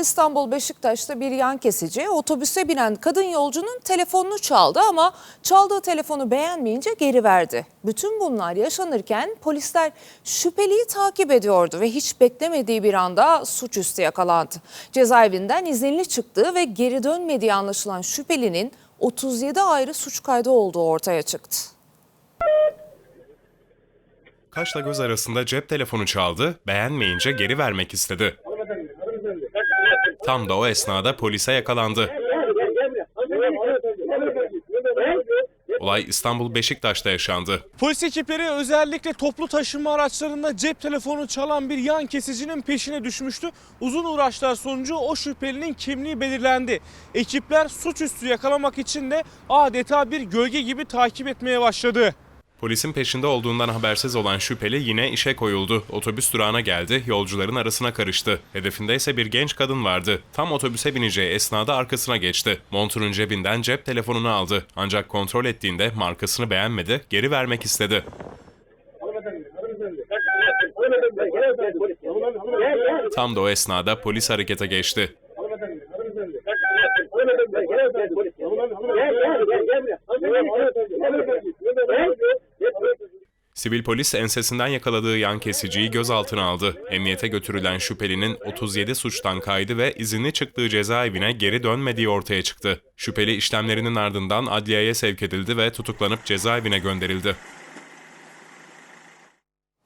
İstanbul Beşiktaş'ta bir yan kesici otobüse binen kadın yolcunun telefonunu çaldı ama çaldığı telefonu beğenmeyince geri verdi. Bütün bunlar yaşanırken polisler şüpheliyi takip ediyordu ve hiç beklemediği bir anda suçüstü yakalandı. Cezaevinden izinli çıktığı ve geri dönmediği anlaşılan şüphelinin 37 ayrı suç kaydı olduğu ortaya çıktı. Kaşla göz arasında cep telefonu çaldı, beğenmeyince geri vermek istedi. Tam da o esnada polise yakalandı. Olay İstanbul Beşiktaş'ta yaşandı. Polis ekipleri özellikle toplu taşıma araçlarında cep telefonu çalan bir yan kesicinin peşine düşmüştü. Uzun uğraşlar sonucu o şüphelinin kimliği belirlendi. Ekipler suçüstü yakalamak için de adeta bir gölge gibi takip etmeye başladı. Polisin peşinde olduğundan habersiz olan şüpheli yine işe koyuldu. Otobüs durağına geldi, yolcuların arasına karıştı. Hedefinde ise bir genç kadın vardı. Tam otobüse bineceği esnada arkasına geçti. Montunun cebinden cep telefonunu aldı. Ancak kontrol ettiğinde markasını beğenmedi, geri vermek istedi. Tam da o esnada polis harekete geçti. Sivil polis ensesinden yakaladığı yan kesiciyi gözaltına aldı. Emniyete götürülen şüphelinin 37 suçtan kaydı ve izinli çıktığı cezaevine geri dönmediği ortaya çıktı. Şüpheli işlemlerinin ardından adliyeye sevk edildi ve tutuklanıp cezaevine gönderildi.